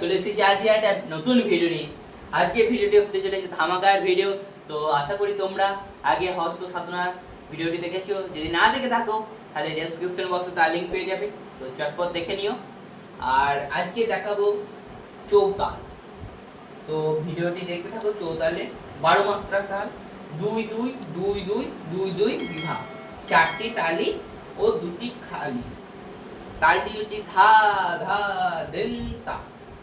চলে এসেছি আজকে একটা নতুন ভিডিও নিয়ে। আজকে ভিডিওটি হতে চলেছে ধামাকার ভিডিও তো আশা করি তোমরা আগে হস্ত সাধনার ভিডিওটি দেখেছ। যদি না দেখে থাকো, তাহলে ডেসক্রিপশন বক্সে তার লিঙ্ক পেয়ে যাবে। তো চটপট দেখে নিও। আর আজকে দেখাবো চৌতাল। তো ভিডিওটি দেখতে থাকো চৌতালে। বারো তাল দুই দুই দুই দুই দুই দুই বিভাগ। চারটি তালি ও দুটি খালি। তালটি হচ্ছে ধা ধা দেন্তা কত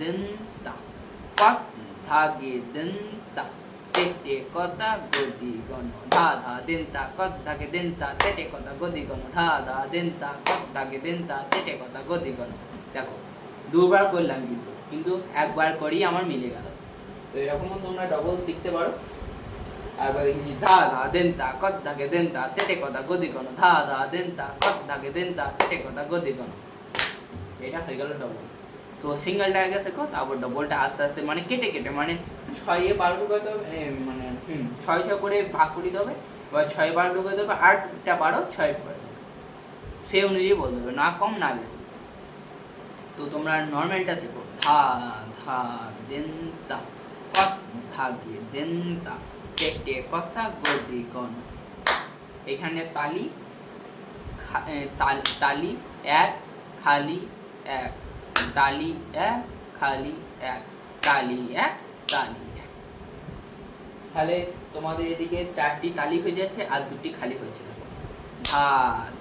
দেন তা ধাগে দেন তা তেটে কথা গদি গণ ধা ধা দেন তা কত ধাগে দেন তা তেটে কথা গদি গণ ধা ধা দেন তা কত ধাগে দেন তা তেটে কথা গদি গণ দেখো, দুবার করলাম কিন্তু কিন্তু একবার করেই আমার মিলে গেল। তো এরকমও তোমরা ডবল শিখতে পারো। একবার লিখেছি ধা ধা দেন তা কত ধাগে দেন তা তেটে কথা গদি গণ ধা ধা দেন তা কত ধাগে দেন তা তেটে কথা গদি গণ এটা হয়ে গেল ডবল তো সিঙ্গেলটা আগে শেখো তারপর ডবলটা আস্তে আস্তে মানে কেটে কেটে মানে ছয়ে বার ঢুকাতে হবে মানে ছয় ছয় করে ভাগ করে হবে, এবার ছয় বার ঢুকাতে হবে, আটটা বারো ছয় করে দেবে সেই অনুযায়ী বলতে হবে, না কম, না বেশি। তো তোমরা নর্মালটা শেখো, ধা ধা, দেন, তা, কত ধাগে দেন, তা টেটে কথা গদি গণ এখানে তালি তালি, এক, খালি, এক। তালি এক, খালি এক, তালি এক তালি এক। তাহলে তোমাদের এদিকে চারটি তালি হয়ে যাচ্ছে আর দুটি খালি হয়েছে। ধা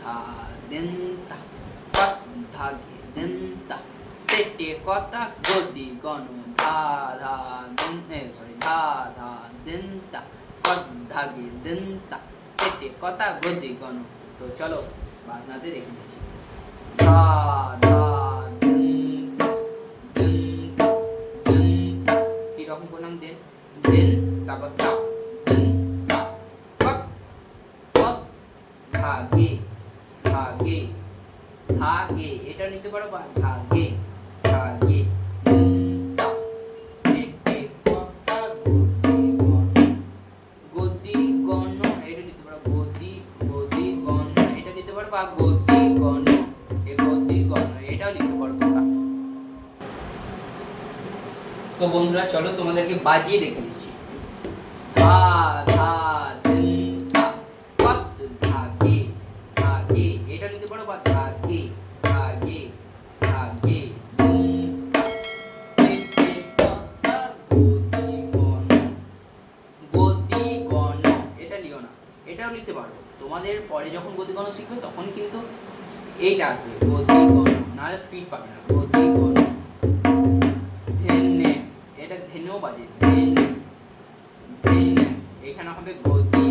ধা, দেন, তা, কত ধাগে দেন, তা। তেটে কথা গদি, গণ, ধা ধা, দেন সরি ধা ধা, দেন, তা। কত ধাগে দেন, তা। তেটে কথা গদি, গণ। তো চলো, বাজনাতে দেখে নিচ্ছি। ধা ধা কি রকম করলাম দেন দেন, তারপর তা, দেন, তা কত কত ধাগে ধাগে ধাগে এটা নিতে পারো বা ধাগে ধাগে দেন নিতে নিতে বা গতি গণ, এ গদি গণ, এটাও লিখতে পারো। তো বন্ধুরা, চলো তোমাদেরকে বাজিয়ে দেখে দিচ্ছি। ধা ধা এটা নিতে পারো বা গণ গদি গণ। এটা লিও না। এটাও নিতে পারো। তোমাদের পরে যখন গদি গণ শিখবে, তখনই কিন্তু এইটা আসবে। গদি গণ। নাহলে স্পিড পাবে না। এটা ধেনেও বাজে ধেন ধেন এখানে হবে গদি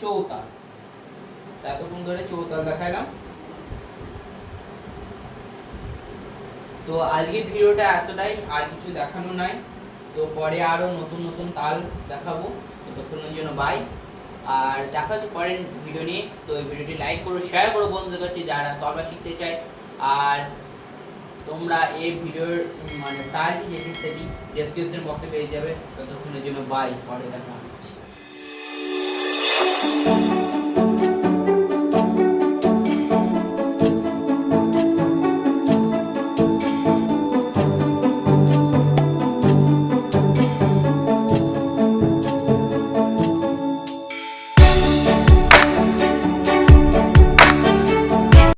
চৌতাল এতক্ষণ ধরে চৌতাল দেখালাম। তো আজকের ভিডিওটা এতটাই, আর কিছু দেখানো নাই। তো পরে আরও নতুন নতুন তাল দেখাবো। ততক্ষণের জন্য বাই আর দেখা হচ্ছে পরের ভিডিও নিয়ে। তো এই ভিডিওটি লাইক করো শেয়ার করো বন্ধুদের কাছে যারা তবলা শিখতে চায়। আর তোমরা এই ভিডিওর মানে তালটি যেটি সেটি ডেসক্রিপশন বক্সে পেয়ে যাবে। ততক্ষণের জন্য বাই পরে দেখা হচ্ছে